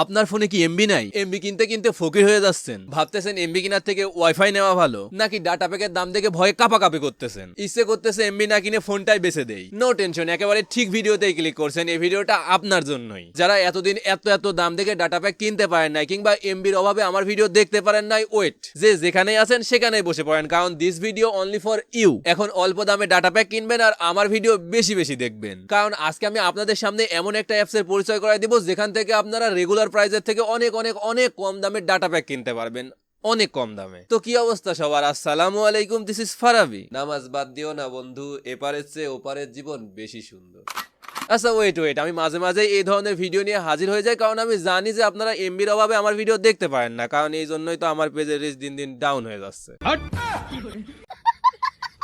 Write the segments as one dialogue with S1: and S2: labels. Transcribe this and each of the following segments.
S1: আপনার ফোনে কি এমবি নাই? এমবি কিনতে কিনতে ফকির হয়ে যাচ্ছেন। ভাবতেছেন এমবি কেনার থেকে ওয়াইফাই নেওয়া ভালো, নাকি ডাটা প্যাকের দাম দেখে ভয়ে কাপাকাপি করতেছেন? ইচ্ছে করতেছে এমবি না কিনে ফোনটাই বেছে দেই। নো টেনশন একেবারে ঠিক ভিডিওতেই ক্লিক করছেন এই ভিডিওটা আপনার জন্যই। যারা এতদিন এত এত দাম দেখে ডাটা প্যাক কিনতে পারেন নাই, কিংবা এমবির অভাবে আমার ভিডিও দেখতে পারেন নাই ওয়েট যে যেখানেই আছেন সেখানেই বসে পড়েন, কারণ this video only for you এখন অল্প দামে ডাটা প্যাক কিনবেন আর আমার ভিডিও বেশি বেশি দেখবেন। কারণ আজকে আমি আপনাদের সামনে এমন একটা অ্যাপসের পরিচয় করাই দিব, যেখান থেকে আপনারা রেগুলার প্রাইসের থেকে অনেক অনেক অনেক কম দামে ডাটা প্যাক কিনতে পারবেন। অনেক কম দামে। তো কি অবস্থা সবার? আসসালামু আলাইকুম দিস ইজ ফারাবি। নামাজ বাদ দিও না বন্ধু, এপারের চেয়ে ওপারের জীবন বেশি সুন্দর। আচ্ছা ওয়েট ওয়েট আমি মাঝে মাঝে এই ধরনের ভিডিও নিয়ে হাজির হয়ে যাই, কারণ আমি জানি যে আপনারা এমবির অভাবে আমার ভিডিও দেখতে পারেন না, কারণ এই জন্যই তো আমার পেজের রিচ দিন দিন ডাউন হয়ে যাচ্ছে।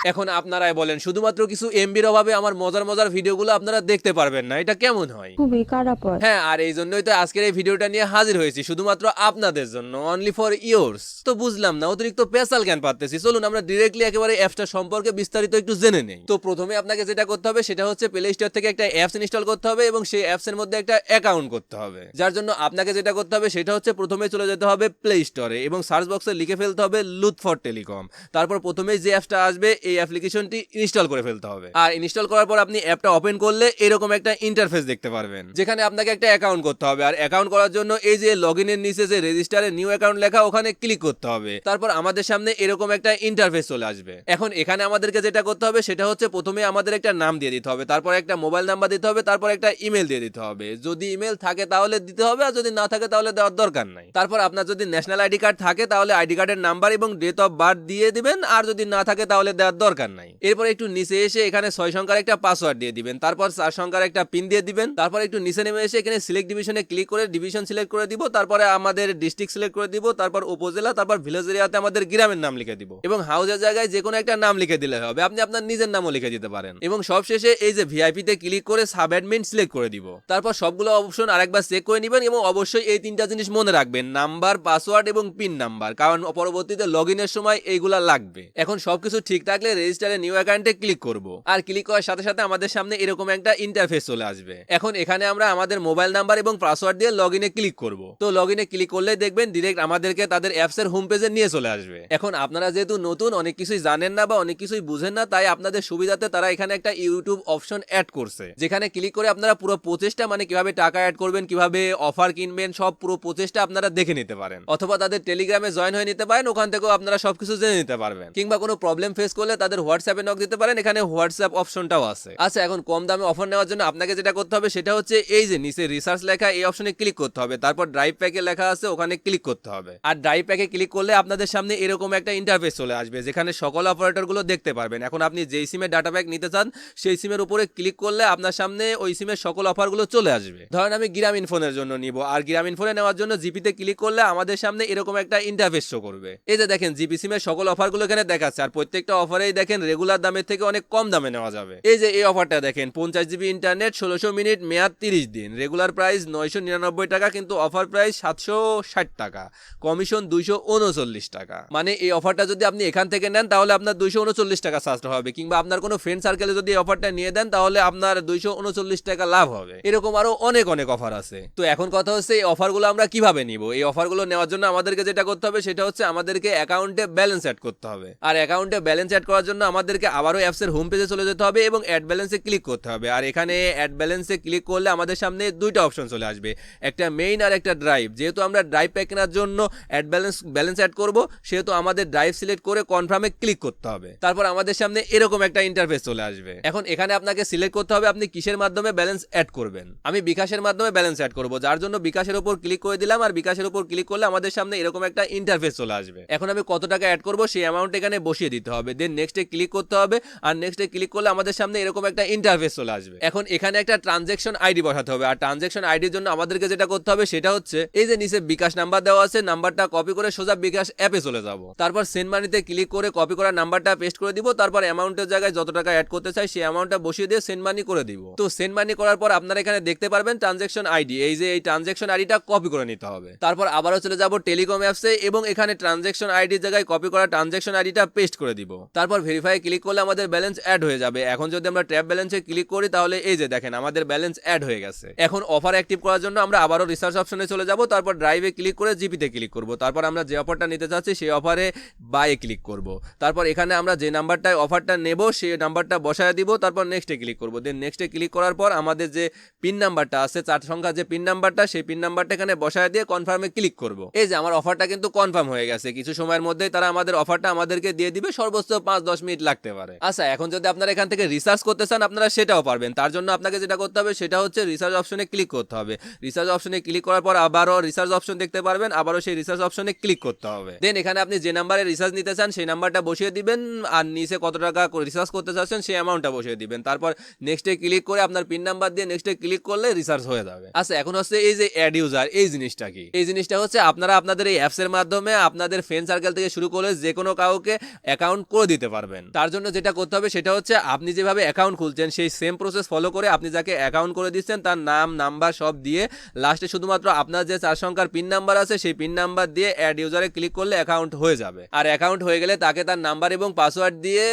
S1: এখন আপনারাই বলেন শুধুমাত্র কিছু এমবির অভাবে আমার মজার মজার ভিডিওগুলো আপনারা দেখতে পারবেন না এটা কেমন হয়?
S2: খুবই খারাপ হয়
S1: হ্যাঁ আর এই জন্যই তো আজকের এই ভিডিওটা নিয়ে হাজির হয়েছি শুধুমাত্র আপনাদের জন্য অনলি ফর ইয়ার্স তো বুঝলাম না অতিরিক্ত পেশাল জ্ঞান পাচ্তেছি। চলুন আমরা ডিরেক্টলি একেবারে অ্যাপসটা সম্পর্কে বিস্তারিত একটু জেনে নেই। তো প্রথমে আপনাকে যেটা করতে হবে সেটা হচ্ছে প্লে স্টোর থেকে একটা অ্যাপস ইনস্টল করতে হবে এবং সেই অ্যাপস এর মধ্যে একটা অ্যাকাউন্ট করতে হবে। যার জন্য আপনাকে যেটা করতে হবে সেটা হচ্ছে প্রথমে চলে যেতে হবে প্লে স্টোরে এবং সার্চ বক্সে লিখে ফেলতে হবে লুথ ফর টেলিকম তারপর প্রথমেই যে অ্যাপসটা আসবে এই অ্যাপ্লিকেশনটি ইনস্টল করে ফেলতে হবে। আর ইনস্টল করার পর আপনি অ্যাপটা ওপেন করলে এরকম একটা ইন্টারফেস দেখতে পারবেন। যেখানে আপনাকে একটা অ্যাকাউন্ট করতে হবে। আর অ্যাকাউন্ট করার জন্য এই যে লগ ইনের নিচে যে রেজিস্টারে নিউ অ্যাকাউন্ট লেখা, ওখানে ক্লিক করতে হবে। তারপর আমাদের সামনে এরকম একটা ইন্টারফেস চলে আসবে। এখন এখানে আমাদেরকে যেটা করতে হবে, সেটা হচ্ছে প্রথমে আমাদের একটা নাম দিয়ে দিতে হবে। তারপর একটা মোবাইল নাম্বার দিতে হবে। তারপর একটা ইমেল দিয়ে দিতে হবে। যদি ইমেল থাকে তাহলে দিতে হবে, আর যদি না থাকে তাহলে দেওয়ার দরকার নাই। তারপর আপনার যদি ন্যাশনাল আইডি কার্ড থাকে, তাহলে আইডি কার্ডের নাম্বার এবং ডেট অফ বার্থ দিয়ে দিবেন। আর যদি না থাকে তাহলে দেওয়ার দরকার নাই। এরপর একটু নিচে এসে এখানে ছয় সংখ্যার একটা পাসওয়ার্ড দিয়ে দিবেন। তারপর চার সংখ্যার একটা পিন দিয়ে দিবেন। তারপর একটু নিচে নেমে এসে এখানে সিলেক্ট ডিভিশনে ক্লিক করে ডিভিশন সিলেক্ট করে দিব। তারপরে আমাদের ডিস্ট্রিক্ট সিলেক্ট করে দিব। তারপর উপজেলা, তারপর ভিলেজ এরিয়াতে আমাদের গ্রামের নাম লিখে দিব। এবং হাউজের জায়গায় যে কোনো একটা নাম লিখে দিলে হবে। আপনি আপনার নিজের নামও লিখে দিতে পারেন। এবং সবশেষে এই যে ভিআইপি তে ক্লিক করে সাব অ্যাডমিন সিলেক্ট করে দিব। তারপর সবগুলো অপশন আরেকবার চেক করে নেবেন এবং অবশ্যই এই তিনটা জিনিস মনে রাখবেন। নাম্বার পাসওয়ার্ড এবং পিন নাম্বার কারণ পরবর্তীতে লগ সময় এইগুলা লাগবে। এখন সবকিছু ঠিক থাকলে রেজিস্টারে নিউ অ্যাকাউন্টে ক্লিক করব। আর ক্লিক করার সাথে সাথে আমাদের সামনে এরকম একটা ইন্টারফেস চলে আসবে। এখন এখানে আমরা আমাদের মোবাইল নাম্বার এবং পাসওয়ার্ড দিয়ে লগ ইনে ক্লিক করব। তো লগ ইনে ক্লিক করলে দেখবেন ডিরেক্ট আমাদেরকে তাদের অ্যাপস এর হোম পেজে নিয়ে চলে আসবে। এখন আপনারা যেহেতু নতুন, অনেক কিছুই জানেন না বা অনেক কিছুই বুঝেন না, তাই আপনাদের সুবিধাতে তারা এখানে একটা ইউটিউব অপশন অ্যাড করছে। যেখানে ক্লিক করে আপনারা পুরো প্রচেষ্টা মানে কীভাবে টাকা অ্যাড করবেন, কীভাবে অফার কিনবেন, সব পুরো প্রচেষ্টা আপনারা দেখে নিতে পারেন। অথবা তাদের টেলিগ্রামে জয়েন হয়ে নিতে পারেন, ওখান থেকেও আপনারা সবকিছু জেনে নিতে পারবেন। কিংবা কোনো প্রবলেম ফেস করলে তাদের হোয়াটসঅ্যাপে নক দিতে পারেন, এখানে হোয়াটসঅ্যাপ অপশনটাও আছে। আচ্ছা এখন কম দামে অফার নেওয়ার জন্য আপনাকে যেটা করতে হবে, সেটা হচ্ছে এই যে নিচে রিসার্চ লেখা, এই অপশনে ক্লিক করতে হবে। তারপর ড্রাইভ প্যাকে লেখা আছে, ওখানে ক্লিক করতে হবে। আর ড্রাইভ প্যাকে ক্লিক করলে আপনাদের সামনে এরকম একটা ইন্টারফেস চলে আসবে, যেখানে সকল অপারেটরগুলো দেখতে পারবেন। এখন আপনি যেই সিমের ডাটা প্যাক নিতে চান, সেই সিমের উপরে ক্লিক করলে আপনার সামনে ওই সিমের সকল অফারগুলো চলে আসবে। ধরেন আমি গ্রামীণ ফোনের জন্য নিব, আর গ্রামীণ ফোনে নেওয়ার জন্য জিপিতে ক্লিক করলে আমাদের সামনে এরকম একটা ইন্টারফেস শো করবে। এই যে দেখেন জিপি সিমের সকল অফারগুলো এখানে দেখাচ্ছে, আর প্রত্যেকটা অফারেই দেখেন রেগুলার দামের থেকে অনেক কম দামে নেওয়া যাবে। এই যে এই অফারটা দেখেন, পঞ্চাশ জিবি ইন্টারনেট ষোলোশো মিনিট, মেয়াদ তিরিশ দিন। রেগুলার প্রাইস নয়শো নিরানব্বই টাকা, কিন্তু অফার প্রাইস সাতশো ষাট টাকা। কমিশন দুইশো উনচল্লিশ টাকা। মানে এই অফারটা যদি আপনি এখান থেকে নেন, তাহলে আপনার দুইশো উনচল্লিশ টাকা সাশ্রয় হবে, কিংবা আপনার কোনো ফ্রেন্ড সার্কেলে যদি এই অফারটা নিয়ে দেন, তাহলে আপনার দুইশো উনচল্লিশ টাকা লাভ হবে। এরকম আরও অনেক অনেক অফার আছে। তো এখন কথা হচ্ছে, এই অফারগুলো আমরা কীভাবে নিব? এই অফারগুলো নেওয়ার জন্য আমাদেরকে যেটা করতে হবে, সেটা হচ্ছে আমাদেরকে অ্যাকাউন্টে ব্যালেন্স অ্যাড করতে হবে। আর অ্যাকাউন্টে ব্যালেন্স অ্যাড করার জন্য আমাদেরকে আবারও অ্যাপসের হোম পেজে চলে যেতে হবে এবং অ্যাড ব্যালেন্সে ক্লিক করতে হবে। আর এখানে অ্যাড ব্যালেন্সে ক্লিক করলে আমাদের সামনে দুইটা অপশন চলে আসবে। একটা মেইন আর একটা ড্রাইভ যেহেতু আমরা ড্রাইভ প্যাক কেনার জন্য অ্যাড ব্যালেন্স ব্যালেন্স অ্যাড করব, সেহেতু আমাদের ড্রাইভ সিলেক্ট করে কনফার্মে ক্লিক করতে হবে। তারপর আমাদের সামনে এরকম একটা ইন্টারফেস চলে আসবে। এখন এখানে আপনাকে সিলেক্ট করতে হবে আপনি কিসের মাধ্যমে ব্যালেন্স অ্যাড করবেন। আমি বিকাশের মাধ্যমে ব্যালেন্স অ্যাড করব, যার জন্য বিকাশের উপর ক্লিক করে দিলাম আর বিকাশের উপর ক্লিক করলে আমাদের সামনে এরকম একটা ইন্টারফেস চলে আসবে। এখন আমি কত টাকা অ্যাড করব সেই অ্যামাউন্ট এখানে বসিয়ে দিতে হবে। দেন নেক্সটে ক্লিক করতে হবে আর নেক্সটে ক্লিক করলে আমাদের সামনে এরকম একটা ইন্টারফেস চলে আসবে। এখন এখানে একটা ট্রানজেকশন আইডি বসাতে হবে। আর ট্রানজেকশন আইডির জন্য আমাদেরকে যেটা করতে হবে সেটা হচ্ছে এই যে নিচে বিকাশ নাম্বার দেওয়া আছে নাম্বারটা কপি করে সোজা বিকাশ অ্যাপে চলে যাব। তারপর সেন্ড মানিতে ক্লিক করে কপি করা নাম্বারটা পেস্ট করে দিব। তারপর অ্যামাউন্টের জায়গায় যত টাকা অ্যাড করতে চাই সেই অ্যামাউন্টটা বসিয়ে দিয়ে সেন্ড মানি করে দিব। তো সেন্ড মানি করার পর আপনারা এখানে দেখতে পারবেন ট্রানজেকশন আইডি এই যে এই ট্রানজেকশন আইডিটা কপি করে নিতে হবে। তারপর আবারও চলে যাব টেলিকম অ্যাপসে এবং এখানে ট্রানজেকশন আইডির জায়গায় কপি করা ট্রানজেকশন আইডিটা পেস্ট করে দিব। তারপর তারপর ভেরিফাই ক্লিক করলে আমাদের ব্যালেন্স অ্যাড হয়ে যাবে। এখন যদি আমরা ট্র্যাপ ব্যালেন্সে ক্লিক করি, তাহলে এই যে দেখেন, আমাদের ব্যালেন্স অ্যাড হয়ে গেছে। এখন অফার অ্যাক্টিভ করার জন্য আমরা আবারও রিসার্চ অপশনে চলে যাব, তারপর ড্রাইভে ক্লিক করে জিপিতে ক্লিক করব। তারপর আমরা যে অফারটা নিতে চাচ্ছি, সেই অফারে বাইয়ে ক্লিক করব। তারপর এখানে আমরা যে নাম্বারটায় অফারটা নেব, সেই নাম্বারটা বসায় দিব, তারপর নেক্সটে ক্লিক করব। দেন নেক্সটে ক্লিক করার পর আমাদের যে পিন নাম্বারটা আছে, চার সংখ্যার যে পিন নাম্বারটা সেই পিন নাম্বারটা এখানে বসায় দিয়ে কনফার্মে ক্লিক করব। এই যে আমার অফারটা কিন্তু কনফার্ম হয়ে গেছে। কিছু সময়ের মধ্যেই তারা আমাদের অফারটা আমাদেরকে দিয়ে দিবে। সর্বোচ্চ পাঁচ দশ মিনিট লাগতে পারে। আচ্ছা এখন যদি আপনারা এখান থেকে রিসার্চ করতে চান, আপনারা সেটাও পারবেন। তার জন্য আপনাকে যেটা করতে হবে, সেটা হচ্ছে রিসার্চ অপশনে ক্লিক করতে হবে। রিসার্চ অপশনে ক্লিক করার পর আবারও রিসার্চ অপশন দেখতে পারবেন, আবারও সেই রিসার্চ অপশনে ক্লিক করতে হবে। দেন এখানে আপনি যে নাম্বারে রিসার্চ নিতে চান, সেই নাম্বারটা বসিয়ে দিবেন, আর নিচে কত টাকা রিসার্চ করতে চাচ্ছেন, সেই অ্যামাউন্টটা বসিয়ে দিবেন। তারপর নেক্সটে ক্লিক করে আপনার পিন নাম্বার দিয়ে নেক্সটে ক্লিক করলে রিসার্চ হয়ে যাবে। আচ্ছা এখন হচ্ছে এই যে অ্যাড ইউজার এই জিনিসটা কি? এই জিনিসটা হচ্ছে আপনারা আপনাদের এই অ্যাপসের মাধ্যমে আপনাদের ফ্রেন্ড সার্কেল থেকে শুরু করে যে কোনো কাউকে অ্যাকাউন্ট করে দিতে পারবেন। তার জন্য যেটা করতে হবে সেটা হচ্ছে আপনি যেভাবে অ্যাকাউন্ট খুলছেন, সেই সেম প্রসেস ফলো করে আপনি যাকে অ্যাকাউন্ট করে দিচ্ছেন, তার নাম নাম্বার সব দিয়ে লাস্টে শুধুমাত্র আপনার যে চার সংখ্যার পিন নাম্বার আছে, সেই পিন নাম্বার দিয়ে অ্যাড ইউজারে ক্লিক করলে অ্যাকাউন্ট হয়ে যাবে। আর অ্যাকাউন্ট হয়ে গেলে তাকে তার নাম্বার এবং পাসওয়ার্ড দিয়ে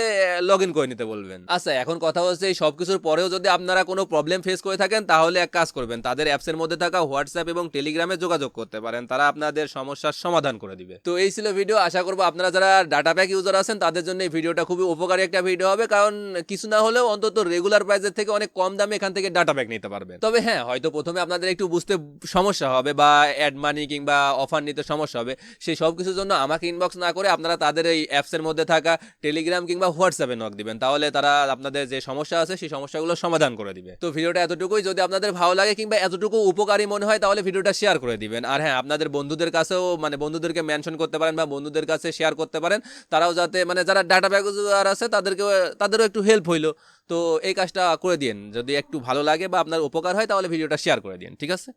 S1: লগ ইন করে নিতে বলবেন। আচ্ছা এখন কথা হচ্ছে এই সব কিছুর পরেও যদি আপনারা কোনো প্রবলেম ফেস করে থাকেন, তাহলে এক কাজ করবেন, তাদের অ্যাপসের মধ্যে থাকা হোয়াটসঅ্যাপ এবং টেলিগ্রামে যোগাযোগ করতে পারেন, তারা আপনাদের সমস্যার সমাধান করে দিবে। তো এই ছিল ভিডিও আশা করব আপনারা যারা ডাটা প্যাক ইউজার আছেন, তাদের জন্য এই ভিডিওটা খুবই উপকারী একটা ভিডিও হবে, কারণ কিছু না হলেও অন্তত রেগুলার প্রাইসের থেকে অনেক কম দামে এখান থেকে ডাটা প্যাক নিতে পারবেন। তবে হ্যাঁ হয়তো প্রথমে আপনাদের একটু বুঝতে সমস্যা হবে বা অ্যাড মানি কিংবা অফার নিতে সমস্যা হবে, সেই সব কিছুর জন্য আমাকে ইনবক্স না করে আপনারা তাদের এই অ্যাপসের মধ্যে থাকা টেলিগ্রাম কিংবা হোয়াটসঅ্যাপে নক দিবেন, তাহলে তারা আপনাদের যে সমস্যা আছে সেই সমস্যাগুলো সমাধান করে দিবে। তো ভিডিওটা এতটুকুই, যদি আপনাদের ভালো লাগে কিংবা এতটুকু উপকারী মনে হয়, তাহলে ভিডিওটা শেয়ার করে দিবেন। আর হ্যাঁ আপনাদের বন্ধুদের কাছেও মানে বন্ধুদেরকে মেনশন করতে পারেন বা বন্ধুদের কাছে শেয়ার করতে পারেন, তারাও যাতে মানে যারা ডাটা ইউজার আছে, তাদেরকেও, তাদেরও একটু হেল্প হইল। তো এই কাজটা করে দিন যদি একটু ভালো লাগে বা আপনার উপকার হয়, তাহলে ভিডিওটা শেয়ার করে দিন ঠিক আছে?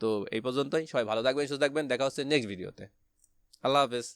S1: তো এই পর্যন্তই। সবাই ভালো থাকবেন, সুস্থ থাকবেন। দেখা হচ্ছে নেক্সট ভিডিওতে আল্লাহ হাফেজ।